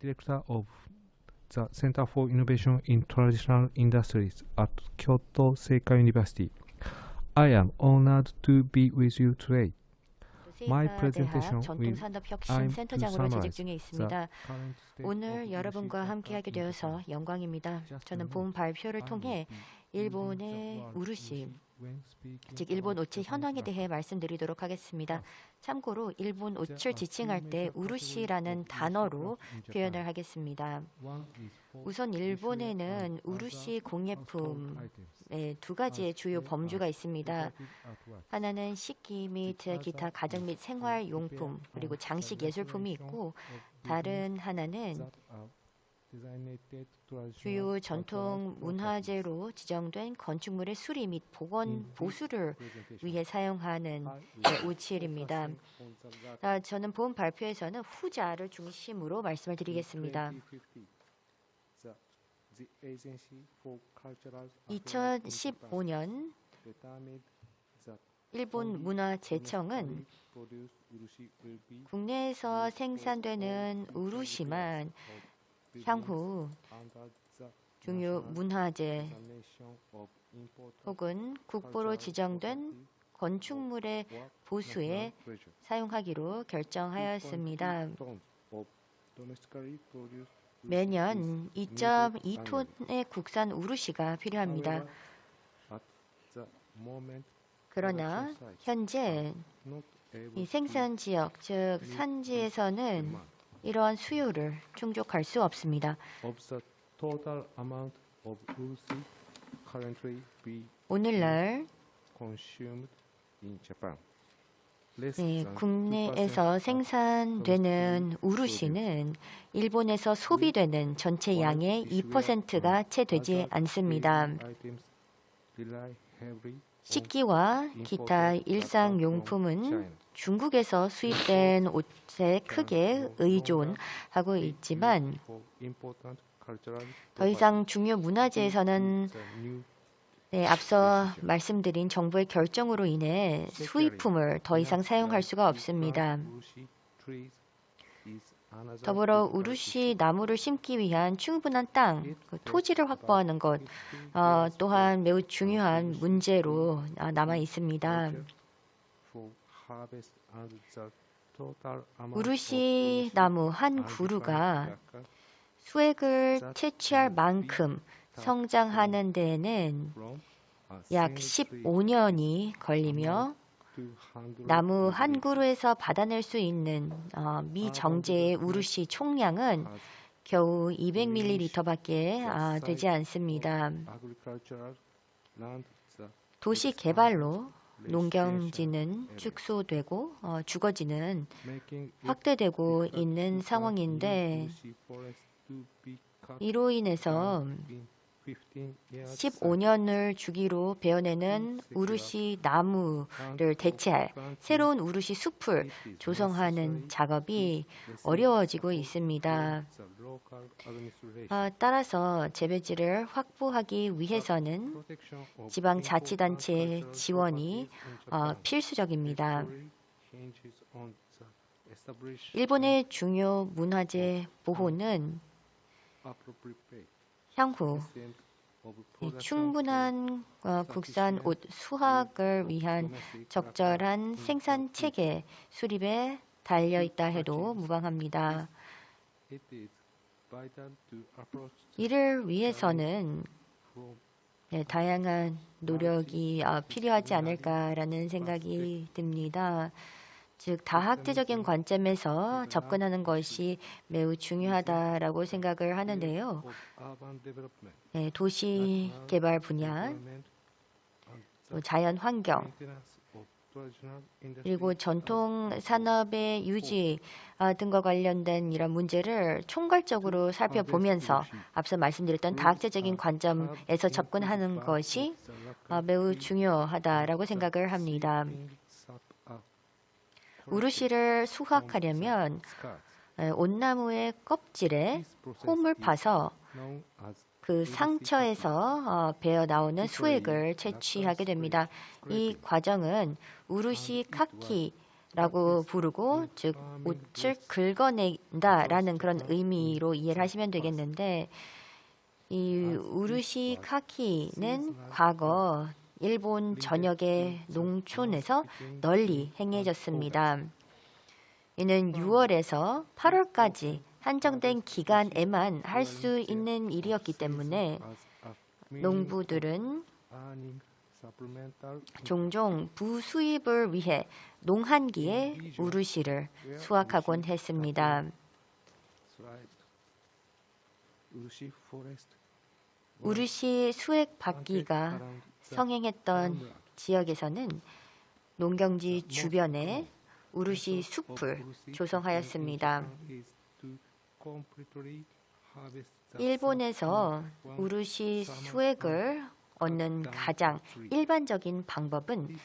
Director of the Center for Innovation in Traditional Industries at Kyoto Seika University. I am honored to be with you today. My presentation 전통산업혁신센터장으로 재직 중에 있습니다. 오늘 여러분과 함께하게 되어서 영광입니다. 저는 본 발표를 통해 일본의 우루시, 즉 일본 오치 현황에 대해 말씀드리도록 하겠습니다. 참고로 일본 옷을 지칭할 때 우루시라는 단어로 표현을 하겠습니다. 우선 일본에는 우루시 공예품 네, 두 가지의 주요 범주가 있습니다. 하나는 식기 및 기타 가정 및 생활 용품 그리고 장식 예술품이 있고 다른 하나는 주요 전통 문화재로 지정된 건축물의 수리 및 복원 보수를 위해 사용하는 네, 우칠입니다. 아, 저는 본 발표에서는 후자를 중심으로 말씀을 드리겠습니다. 2015년 일본 문화재청은 국내에서 생산되는 우루시만 향후 중요 문화재 혹은 국보로 지정된 건축물의 보수에 사용하기로 결정하였습니다. 매년 2.2톤의 국산 우루시가 필요합니다. 그러나 현재 이 생산 지역, 즉 산지에서는 이러한 수요를 충족할 수 없습니다. 오늘날 consumed in Japan. Less 네, 국내에서 2% 생산되는 우루시는 일본에서 소비되는 전체 양의 2%가 채 되지 않습니다. 식기와 기타 일상용품은 중국에서 수입된 옷에 크게 의존하고 있지만 더 이상 중요 문화재에서는 네, 앞서 말씀드린 정부의 결정으로 인해 수입품을 더 이상 사용할 수가 없습니다. 더불어 우루시 나무를 심기 위한 충분한 땅, 그 토지를 확보하는 것 어, 또한 매우 중요한 문제로 아, 남아 있습니다. 우루시 나무 한 그루가 수액을 채취할 만큼 성장하는 데에는 약 single tree 15년이 걸리며 나무 한 그루에서 받아낼 수 있는 어, 미정제의 우루시 총량은 겨우 200ml밖에 아, 되지 않습니다. 도시 개발로 농경지는 축소되고 어, 주거지는 확대되고 있는 상황인데 이로 인해서 15 years 15년을 주기로 베어내는 우루시 나무를 대체할 새로운 우루시 숲을 조성하는 작업이 어려워지고 있습니다. 아, 따라서 재배지를 확보하기 위해서는 지방자치단체의 지원이 어, 필수적입니다. 일본의 중요 문화재 보호는 향후 충분한 어, 국산 옷 수확을 위한 적절한 생산 체계 수립에 달려 있다 해도 무방합니다. 이를 위해서는 네, 다양한 노력이 어, 필요하지 않을까라는 생각이 듭니다. 즉 다학제적인 관점에서 접근하는 것이 매우 중요하다라고 생각을 하는데요. development, 네, 도시 개발 분야, the 자연 환경, 그리고 전통 산업의 유지 아, 등과 관련된 이런 문제를 총괄적으로 살펴보면서 앞서 말씀드렸던 다학제적인 관점에서 접근하는 것이 아, 매우 중요하다라고 생각을 합니다. 우루시를 수확하려면 에, 온나무의 껍질에 홈을 파서 그 상처에서 어, 배어 나오는 수액을 채취하게 됩니다. 이 과정은 우루시 카키 라고 부르고 즉 옷을 긁어낸다라는 그런 의미로 이해를 하시면 되겠는데 이 우루시 카키는 과거 일본 전역의 농촌에서 널리 행해졌습니다. 이는 6월에서 8월까지 한정된 기간에만 할 수 있는 일이었기 때문에 농부들은 종종 부수입을 위해 농한기에 우루시를 수확하곤 했습니다. 우루시 수액 받기가 성행했던 지역에서는 농경지 주변에 우루시 숲을 조성하였습니다. 일본에서 우루시 수액을 얻는 가장 일반적인 방법은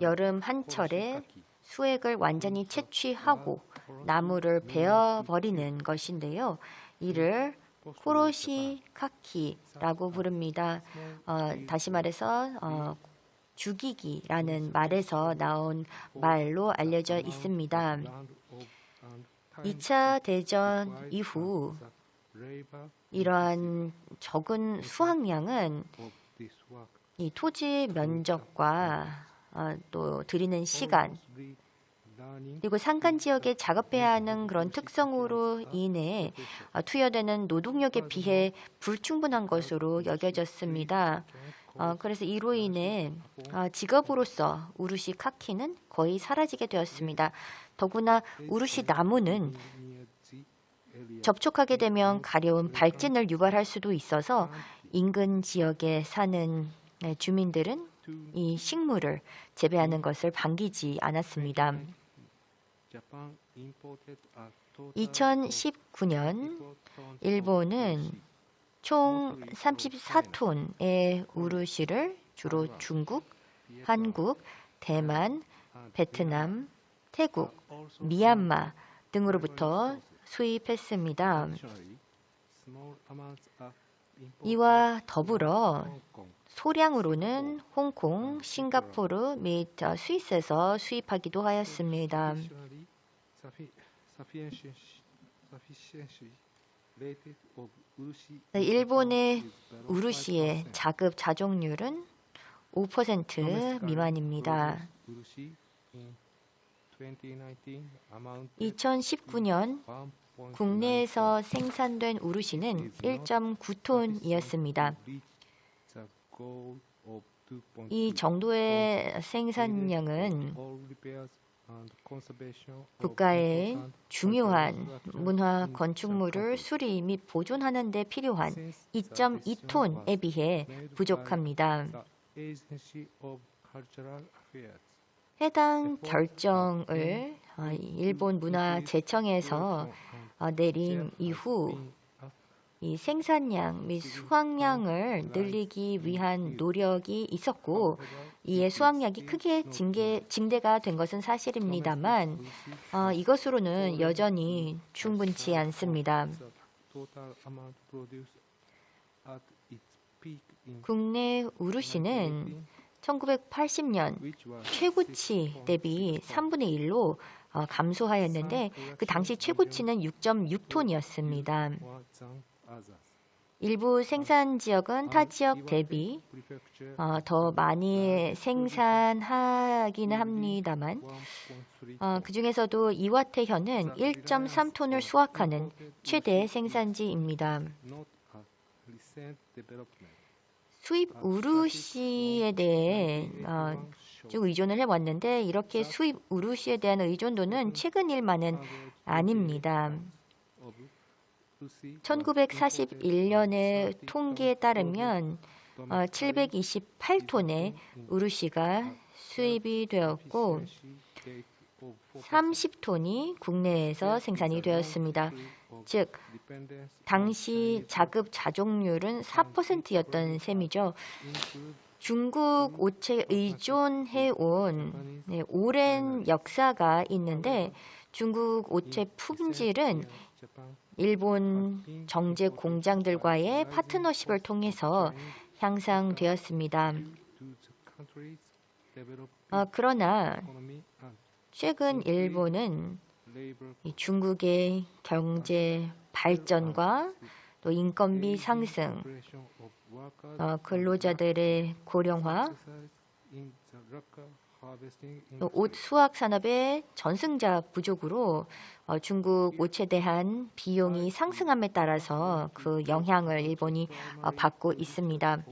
여름 한철에 수액을 완전히 채취하고 나무를 베어버리는 것인데요. 이를 코로시카키라고 부릅니다. 어, 다시 말해서 어, 죽이기라는 말에서 나온 말로 알려져 있습니다. 2차 대전 이후 이러한 적은 수확량은 이 토지 면적과 어, 또 들이는 시간 그리고 산간 지역에 작업해야 하는 그런 특성으로 인해 어, 투여되는 노동력에 비해 불충분한 것으로 여겨졌습니다. 어, 그래서 이로 인해 어, 직업으로서 우루시 카키는 거의 사라지게 되었습니다. 더구나 우루시 나무는 접촉하게 되면 가려운 발진을 유발할 수도 있어서 인근 지역에 사는 네, 주민들은 이 식물을 재배하는 것을 반기지 않았습니다. 2019년 일본은 총 34톤의 우루시를 주로 중국, 한국, 대만, 베트남, 태국, 미얀마 등으로부터 수입했습니다. 이와 더불어 소량으로는 홍콩, 싱가포르 및 스위스에서 수입하기도 하였습니다. 네, 일본의 우루시의 자급 자족률은 5% 미만입니다. 2019년 국내에서 생산된 우루시는 1.9톤이었습니다. 이 정도의 생산량은 국가의 중요한 문화 건축물을 수리 및 보존하는 데 필요한 2.2톤에 비해 부족합니다. 해당 결정을 어, 일본 문화재청에서 어, 내린 이후 이 생산량 및 수확량을 늘리기 위한 노력이 있었고 이에 수확량이 크게 증대, 증대가 된 것은 사실입니다만 어, 이것으로는 여전히 충분치 않습니다. 국내 우루시는 1980년 최고치 대비 3분의 1로 어, 감소하였는데 그 당시 최고치는 6.6톤이었습니다. 일부 생산 지역은 타 지역 대비 어, 더 많이 생산하기는 합니다만 어, 그 중에서도 이와테현은 1.3톤을 수확하는 최대 생산지입니다. 수입 우루시에 대해 어, 쭉 의존을 해왔는데 이렇게 수입 우루시에 대한 의존도는 최근 일만은 아닙니다. 1941년의 통계에 따르면 어, 728톤의 우루시가 수입이 되었고 30톤이 국내에서 생산이 되었습니다. 즉 당시 자급 자족률은 4%였던 셈이죠. 중국 옷에 의존해온 네, 오랜 역사가 있는데 중국 옷의 품질은 일본 정제 공장들과의 파트너십을 통해서 향상되었습니다. 어, 그러나 최근 일본은 이 중국의 경제 발전과 또 인건비 상승, 어, 근로자들의 고령화, 또 옷 수확 산업의 전승자 부족으로 어, 중국 옷에 대한 비용이 상승함에 따라서 그 영향을 일본이 어, 받고 있습니다.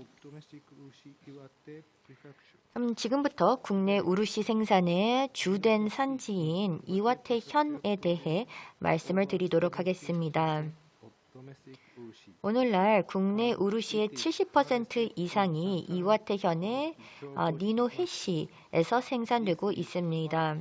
그럼 지금부터 국내 우루시 생산의 주된 산지인 이와테 현에 대해 말씀을 드리도록 하겠습니다. 오늘날 국내 우루시의 70% 이상이 이와테 현의 어, 니노해시에서 생산되고 있습니다.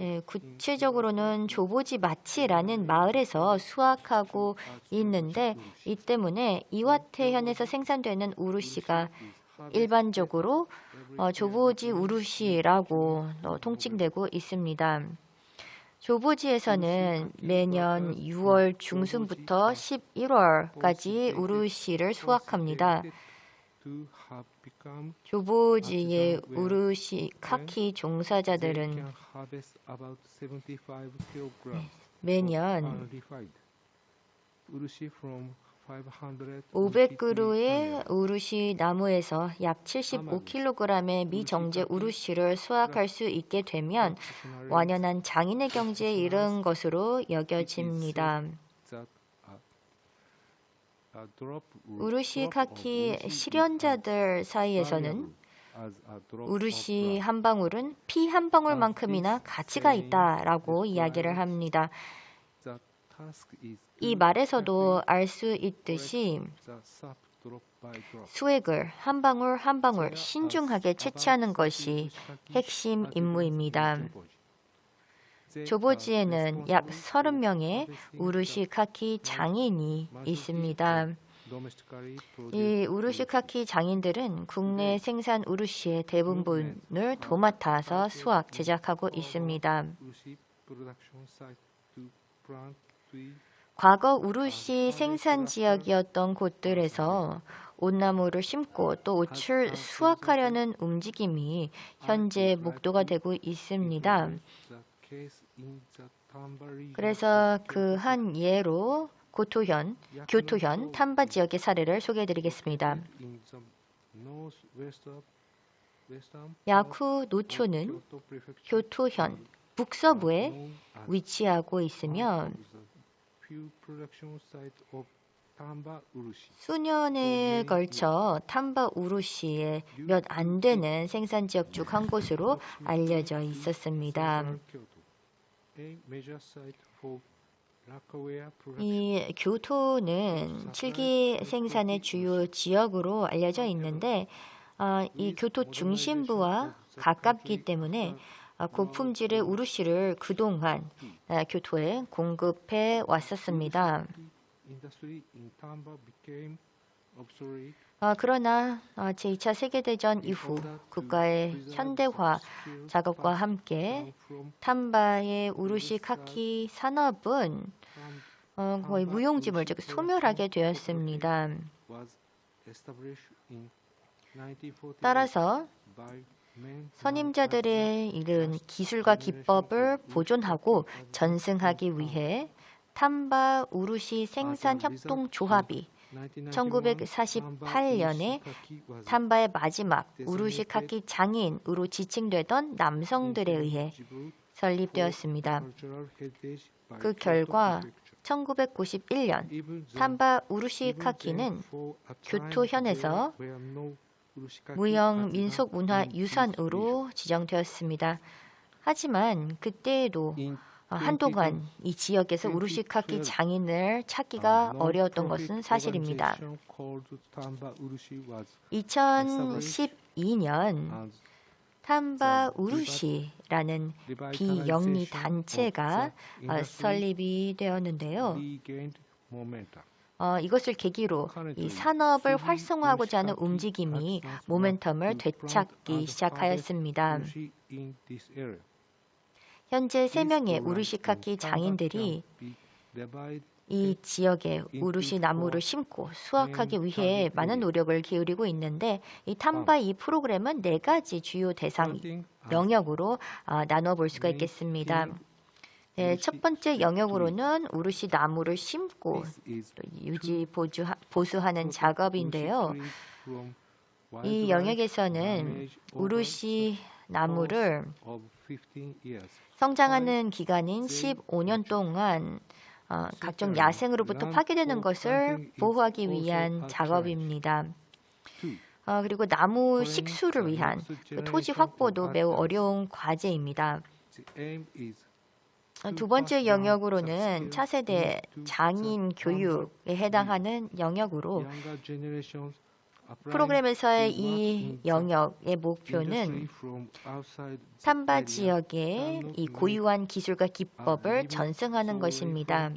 예, 구체적으로는 조보지 마치라는 마을에서 수확하고 있는데 이 때문에 이와테현에서 생산되는 우루시가 일반적으로 어, 조보지 우루시라고 어, 통칭되고 있습니다. 조보지에서는 매년 6월 중순부터 11월까지 우루시를 수확합니다. 조보지의 우루시 카키 종사자들은 매년 500그루의 우루시 나무에서 약 75kg의 미정제 우루시를 수확할 수 있게 되면 완연한 장인의 경지에 이른 것으로 여겨집니다. 우루시 카키 실현자들 사이에서는 우루시 한 방울은 피 한 방울만큼이나 가치가 있다라고 이야기를 합니다. 이 말에서도 알 수 있듯이 수액을 한 방울 한 방울 신중하게 채취하는 것이 핵심 임무입니다. 조보지에는 약 30명의 우루시 카키 장인이 있습니다. 이 우루시 카키 장인들은 국내 생산 우루시의 대부분을 도맡아서 수확, 제작하고 있습니다. 과거 우루시 생산 지역이었던 곳들에서 온나무를 심고 또 옷을 수확하려는 움직임이 현재 목도가 되고 있습니다. 그래서 그 한 예로 고토현, 교토현, 탐바 지역의 사례를 소개해드리겠습니다. 야쿠 노초는 교토현 북서부에 위치하고 있으며 수년에 걸쳐 탐바 우루시의 몇 안 되는 생산 지역 중 한 곳으로 알려져 있었습니다. 이 교토는 칠기 생산의 주요 지역으로 알려져 있는데 어, 이 교토 중심부와 가깝기 때문에 어, 고품질의 우루시를 그동안 어, 교토에 공급해 왔었습니다. 어, 그러나 어, 제2차 세계대전 이후 국가의 현대화 작업과 함께 탐바의 우루시 카키 산업은 어, 거의 무용지물, 즉 소멸하게 되었습니다. 따라서 선임자들의 이른 기술과 기법을 보존하고 전승하기 위해 탐바 우루시 생산 협동 조합이 1948년에 탐바의 마지막 우루시 카키 장인으로 지칭되던 남성들에 의해 설립되었습니다. 그 결과 1991년 탐바 우루시 카키는 교토현에서 무형 민속 문화 유산으로 지정되었습니다. 하지만 그때에도 한동안 이 지역에서 우루시 카키 장인을 찾기가 어려웠던 것은 사실입니다. 2012년 탐바 우루시라는 비영리 단체가 어, 설립이 되었는데요. 어, 이것을 계기로 이 산업을 활성화하고자 하는 움직임이 모멘텀을 되찾기 시작하였습니다. 현재 3명의 우루시카키 장인들이 이 지역에 우루시 나무를 심고 수확하기 위해 많은 노력을 기울이고 있는데 이 탐바 이 프로그램은 네 가지 주요 대상 영역으로 아, 나눠 볼 수가 있겠습니다. 네, 첫 번째 영역으로는 우루시 나무를 심고 또 유지 보주, 보수하는 작업인데요. 이 영역에서는 우루시 나무를 성장하는 기간인 15년 동안 어, 각종 야생으로부터 파괴되는 것을 보호하기 위한 작업입니다. 어, 그리고 나무 식수를 위한 그 토지 확보도 매우 어려운 과제입니다. 어, 두 번째 영역으로는 차세대 장인 교육에 해당하는 영역으로 프로그램에서의 이 영역의 목표는 삼바 지역의 이 고유한 기술과 기법을 전승하는 것입니다.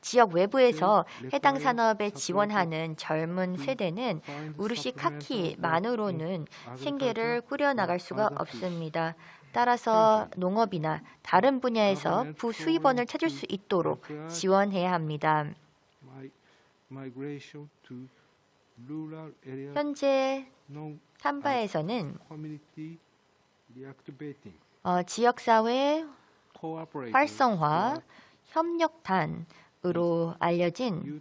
지역 외부에서 해당 산업에 지원하는 젊은 세대는 우르시 카키만으로는 생계를 꾸려나갈 수가 없습니다. 따라서 농업이나 다른 분야에서 부수입원을 찾을 수 있도록 지원해야 합니다. 현재 삼바에서는 어, 지역사회 활성화 협력단으로 알려진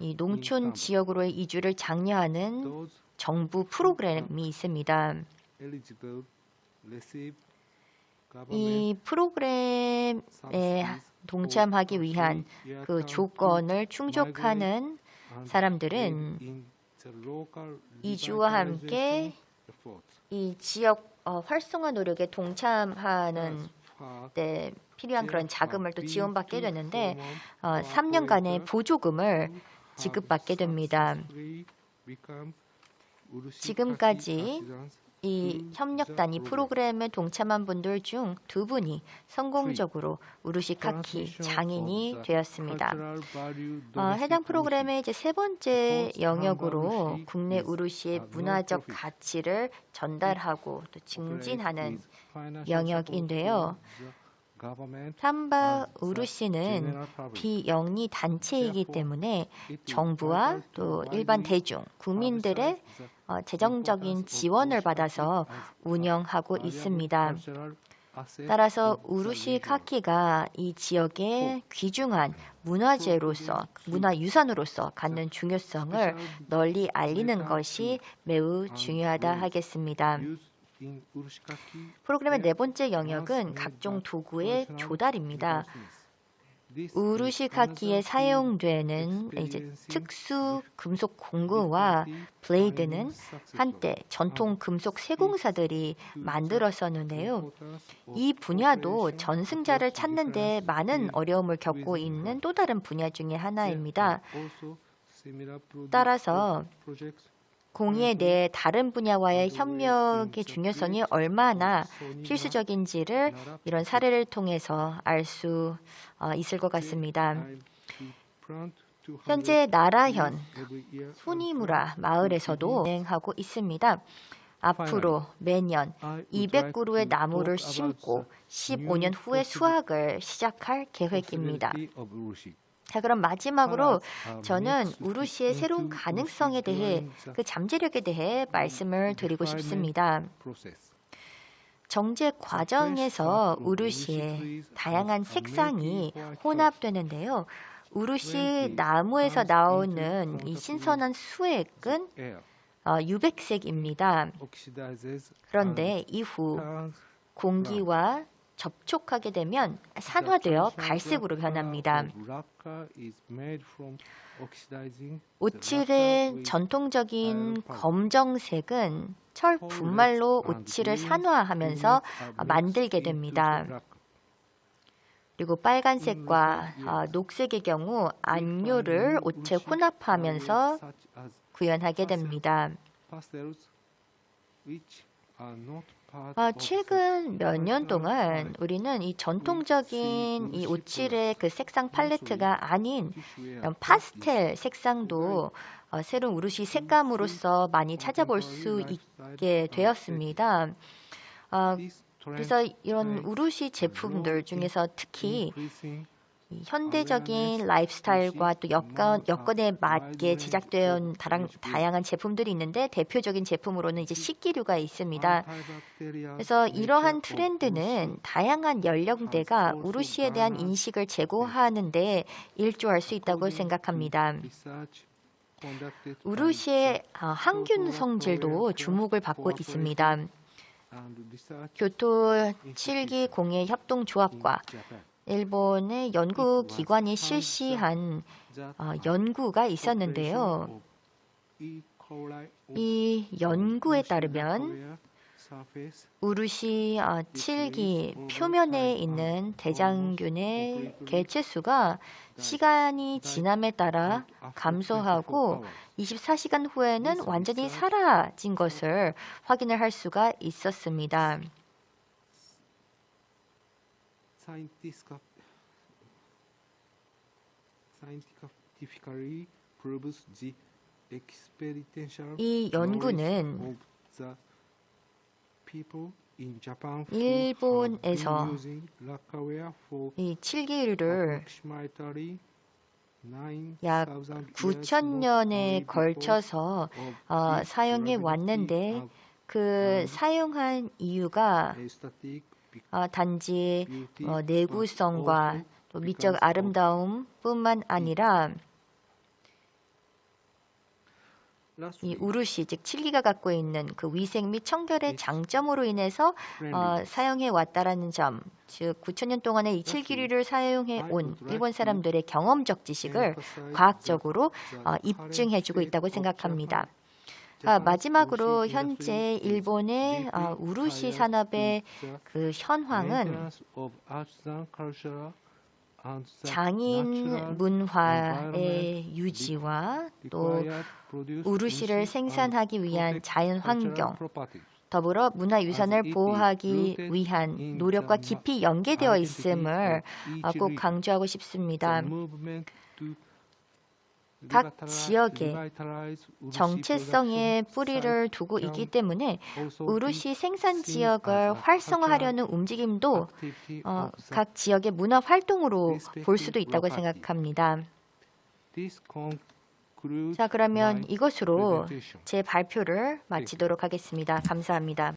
이 농촌 지역으로의 이주를 장려하는 정부 프로그램이 있습니다. 이 프로그램에 동참하기 위한 그 조건을 충족하는 사람들은 이주와 함께 이 지역 어, 활성화 노력에 동참하는 데 필요한 그런 자금을 또 지원받게 되는데 어, 3년간의 보조금을 지급받게 됩니다. 지금까지 이 협력단 이 프로그램에 동참한 분들 중 두 분이 성공적으로 우루시카키 장인이 되었습니다. 어, 해당 프로그램의 이제 세 번째 영역으로 국내 우루시의 문화적 가치를 전달하고 또 증진하는 영역인데요. 삼바 우루시는 비영리 단체이기 때문에 정부와 또 일반 대중, 국민들의 어, 재정적인 지원을 받아서 운영하고 있습니다. 따라서 우루시 카키가 이 지역의 귀중한 문화재로서 문화유산으로서 갖는 중요성을 널리 알리는 것이 매우 중요하다 하겠습니다. 프로그램의 네 번째 영역은 각종 도구의 조달입니다. 우루시카키에 사용되는 이제 특수 금속 공구와 블레이드는 한때 전통 금속 세공사들이 만들었었는데요. 이 분야도 전승자를 찾는 데 많은 어려움을 겪고 있는 또 다른 분야 중의 하나입니다. 따라서 공예 내 다른 분야와의 협력의 중요성이 얼마나 필수적인지를 이런 사례를 통해서 알 수 있을 것 같습니다. 현재 나라현 소니무라 마을에서도 진행하고 있습니다. 앞으로 매년 200그루의 나무를 심고 15년 후에 수확을 시작할 계획입니다. 자, 그럼 마지막으로 저는 우루시의 새로운 가능성에 대해 그 잠재력에 대해 말씀을 드리고 싶습니다. 정제 과정에서 우루시의 다양한 색상이 혼합되는데요. 우루시 나무에서 나오는 이 신선한 수액은 어, 유백색입니다. 그런데 이후 공기와 접촉하게 되면 산화되어 갈색으로 변합니다. 오칠의 전통적인 검정색은 철 분말로 오칠을 산화하면서 만들게 됩니다. 그리고 빨간색과 어, 녹색의 경우 안료를 옷에 혼합하면서 구현하게 됩니다. 아, 최근 몇 년 동안 우리는 이 전통적인 이 오칠의 그 색상 팔레트가 아닌 파스텔 색상도 어, 새로운 우루시 색감으로서 많이 찾아볼 수 있게 되었습니다. 어, 그래서 이런 우루시 제품들 중에서 특히 이 현대적인 라이프스타일과 또 여건, 여건에 맞게 온 다랑, 다양한 제품들이 있는데 대표적인 제품으로는 이제 식기류가 있습니다. 그래서 이러한 트렌드는 다양한 연령대가 우루시에 대한 인식을 제고하는데 일조할 수 있다고 생각합니다. 우루시의 아, 항균 성질도 주목을 받고 있습니다. 교토 7기 공예 협동조합과 일본의 연구 기관이 실시한 어, 연구가 있었는데요. 이 연구에 따르면 우루시 어, 7기 표면에 있는 대장균의 개체수가 시간이 지남에 따라 감소하고 24시간 후에는 완전히 사라진 것을 확인을 할 수가 있었습니다. 이 연구는 일본에서 이 칠기류를 약 9천 년에 걸쳐서 어, 사용해 왔는데 그 사용한 이유가 어, 단지 어, 내구성과 또 미적 아름다움뿐만 아니라 이 우루시 즉 칠기가 갖고 있는 그 위생 및 청결의 장점으로 인해서 어, 사용해 왔다라는 점, 즉 9천 년 동안의 이 칠기류를 사용해 온 일본 사람들의 경험적 지식을 과학적으로 어, 입증해주고 있다고 생각합니다. 아, 마지막으로 현재 일본의 어, 우루시 산업의 그 현황은 장인 문화의 유지와 또 우루시를 생산하기 위한 자연 환경, 더불어 문화유산을 보호하기 위한 노력과 깊이 연계되어 있음을 어, 꼭 강조하고 싶습니다. 각 지역에 정체성의 뿌리를 두고 있기 때문에 우루시 생산 지역을 활성화하려는 움직임도 어, 각 지역의 문화 활동으로 볼 수도 있다고 생각합니다. 자, 그러면 이것으로 제 발표를 마치도록 하겠습니다. 감사합니다.